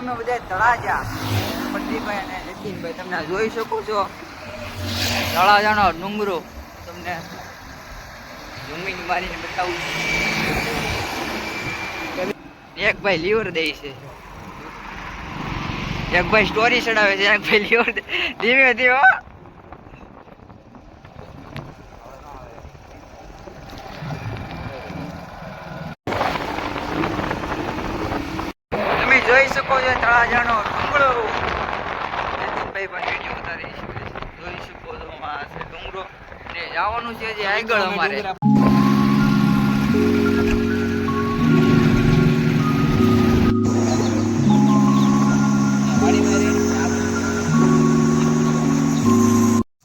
અમે બધા તળાજા. પ્રદીપભાઈ અને જતીનભાઈ તમને જોઈ શકો છો. તળાજાનો ડુંગરો તમને જમીન મારીને બતાવું એક ભાઈ લીવર દે છે. એક ભાઈ સ્ટોરી ચડાવે છે. એક ભાઈ લીવર ધીમે ધીમે શકો છો તળાજાનો ડુંગરો જતીનભાઈ પણ વીડિયો ઉતારી શકે છે જોઈ શકો છો આ છે ડુંગરો ને જવાનું છે જે આગળ અમારે.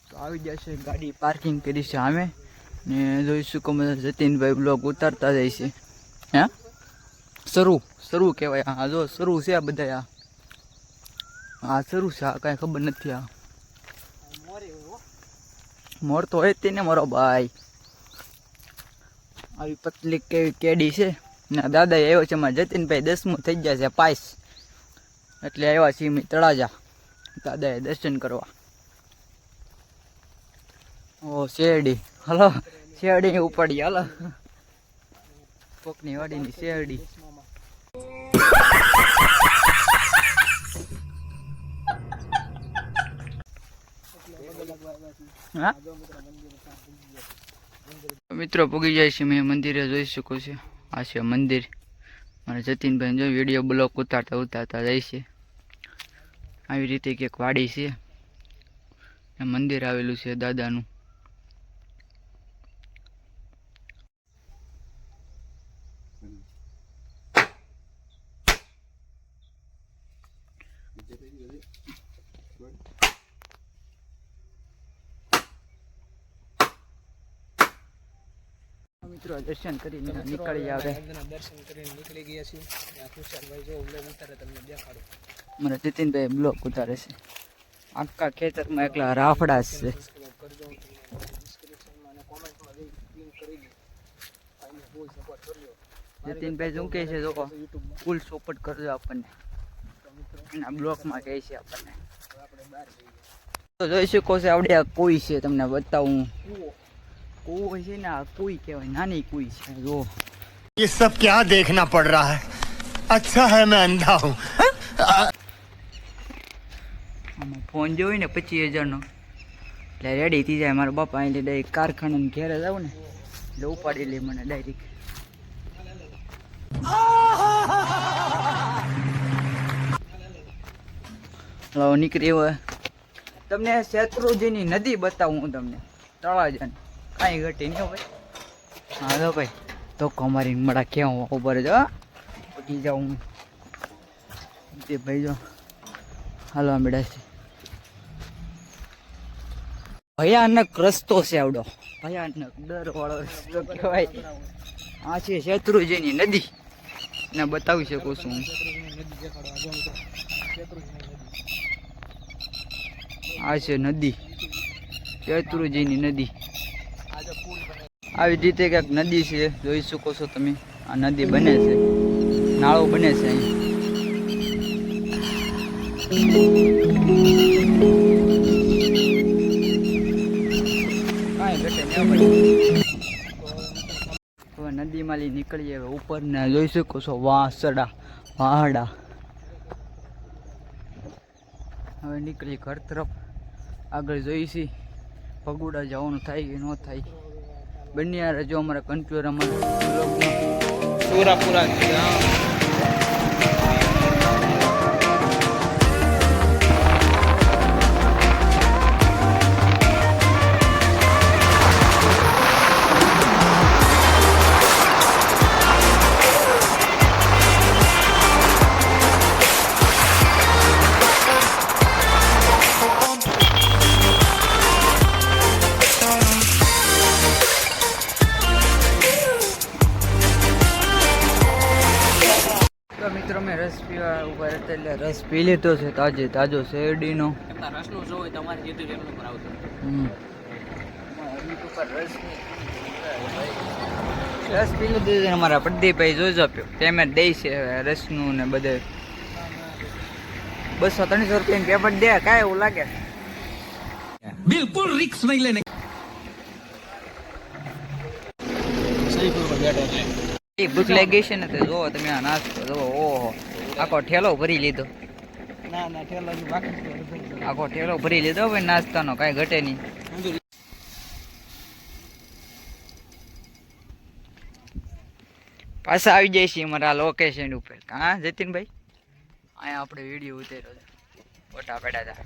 તો આવી જશે ગાડી પાર્કિંગ કરી છે અમે ને જોઈ શકો બધા જતીનભાઈ બ્લોગ ઉતારતા જાય છે. હે? શરૂ શરૂ કહેવાય. હા, જો શરૂ છે આ બધા આ હા, શરૂ છે. આ કાંઈ ખબર નથી આ મોર તો હોય તેને, મારો ભાઈ. આવી પતલી કેવી કેડી છે. ના દાદા આવ્યો છે મારા જતીનભાઈ દસમું થઈ ગયા છે, પાસ. એટલે આવ્યા છીએ મેં તળાજા. દાદાએ દર્શન કરવા. ઓ, શેરડી. હલો, શેરડી ઉપાડી, હાલો. કોકની વાડીની શેરડી હા મિત્રો, પૂગી જાય છે, મેં મંદિરે જોઈ શકો છો. આ છે મંદિર. મારે જતીનભાઈ જો વીડિયો બ્લોક ઉતારતા ઉતારતા જાય છે. આવી રીતે કંઈક વાડી છે. મંદિર આવેલું છે દાદાનું. મિત્રો દર્શન કરીને નીકળી આવે. દર્શન કરીને નીકળી ગયા છીએ. આ ખુશાલભાઈ જો બ્લોગ ઉતારે તમને દેખાડો. મારા જતીનભાઈ બ્લોક ઉતારે છે. આખા ખેતરમાં એકલા રાફડા છે. લિંક જતીનભાઈ શું કહે છે યુટ્યુબમાં ફૂલ સપોર્ટ કરજો આપણને. એના બ્લોકમાં કહે છે આપણને. આપણે તો જોઈ શકો છો આવડે આ કોઈ છે તમને બતાવું. કોઈ છે ને આ કોઈ કહેવાય નાની કોઈ છે જો ये सब क्या देखना पड़ रहा है अच्छा है मैं अंधा हूँ આમાં ફોન જોઈ ને પચીસ હજારનો એટલે રેડી થઈ જાય મારા બાપા એટલે ડાયરેક્ટ કારખાનામાં ઘેરે જાવ ને એટલે ઉપાડી લે મને ડાયરેક્ટ હલો નીકળી હોય તમને શેત્રુજીની નદી બતાવું હું તમને તળાજાની કાંઈ ઘટી નહીં ભાઈ. હા તો ભાઈ. તો કમારી મળા કેવું ઉપર જો ઉઠી જાઉં તે ભાઈ જો હાલો મેળા છે. ભયાનક રસ્તો છે આવડો. ભયાનક ડર વાળો રસ્તો કહેવાય. આ છે શેત્રુજીની નદી. ને બતાવી શકું છું હું. આ છે નદી. શેત્રુજીની નદી. આવી રીતે કંઈક નદી છે, જોઈ શકો છો તમે. આ નદી બને છે. નાળો બને છે અહીં. નદીમાં નીકળીએ. હવે ઉપર ને જોઈ શકો છો વાસડા, વાહડા. હવે નીકળી ઘર તરફ. આગળ જોઈશી ભગુડા જવાનું થાય કે ન થાય. બંને રજો અમારા કન્ફ્યુઝ અમારા સુરાપુરા તો મિત્રો મેં રસ પીવા ઊભા રહેતા એટલે રસ પી લીધો છે તાજે તાજો શેરડીનો. રસનો જો હોય તમારે જેટલું જેટલું પર આવતો રસ પી લીધું છે અમારા પડદીભાઈ જોઈ આપ્યો. પેમેન્ટ દે છે રસનું ને બધે. બસો ત્રણસો રૂપિયાની પેમેન્ટ દે કાંઈ એવું લાગે. બિલકુલ રિક્સ નહીં લઈને સહી બેઠા ભૂખ લાગી છે ને તો જોવો તમે આ નાસ્તો જોવો ઓહો. આખો ઠેલો ભરી લીધો. ના ના ઠેલો હજુ બાકી છે આખો ઠેલો ભરી લીધો ભાઈ નાસ્તાનો કાંઈ ઘટે નહીં. પાછા આવી જાય છે અમારા લોકેશન ઉપર. હા જતીનભાઈ? અહીંયા આપણે વીડિયો ઉતાર્યો છે. ફોટા પડ્યા હતા.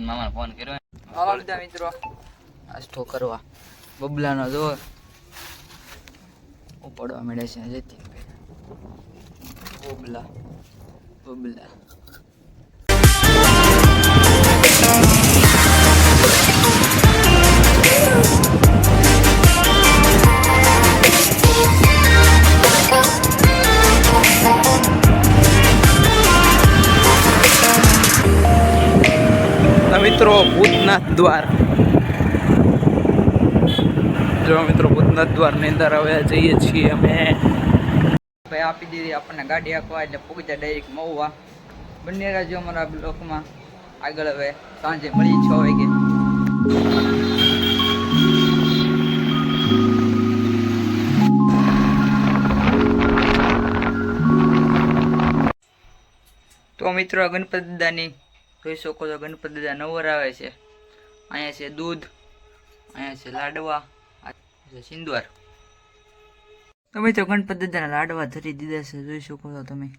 મામા ફોન કર્યો નાસ્તો કરવા? બબલાનો જો. ઉપડવા મળે છે જતી બબલા. બબલા. મિત્રો ભૂતનાથ દ્વાર. જો મિત્રો ભૂતનાથ દ્વારની અંદર હવે જઈએ છીએ અમે. ભાઈ આપી દીધી આપણને ગાડી આપવા એટલે પૂગતા ડાયરેક્ટ મહુવા. બંને રાજ્યો અમારા બ્લોકમાં આગળ હવે સાંજે મળી છ વાગે. તો મિત્રો ગણપતિ દાદાની જોઈ શકો છો ગણપતિ દાદા નવર આવે છે અહીંયા છે દૂધ અહીંયા છે લાડવા આ છે સિંદૂર તમે તો ગણપતિ દાદાના લાડવા ધરી દીધા છે જોઈ શકો છો તમે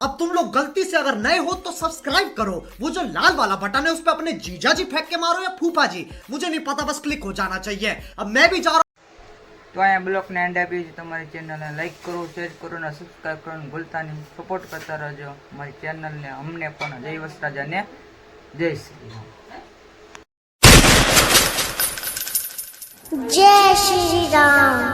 अब तुम लोग गलती से अगर नए हो तो सब्सक्राइब करो वो जो लाल वाला बटन है उस पर अपने जीजा जी फेंक के मारो या फूफा जी मुझे नहीं पता बस क्लिक हो जाना चाहिए अब मैं भी जा रहा हूं તો અહીંયા બ્લોગને એન્ડ આપીએ છીએ. તમારી ચેનલને લાઇક કરો શેર કરો અને સબસ્ક્રાઈબ કરો અને ભૂલતા નહીં. સપોર્ટ કરતા રહેજો મારી ચેનલને અમને પણ જય વસ્ત્રાજાને જય શ્રી જય શ્રી રામ.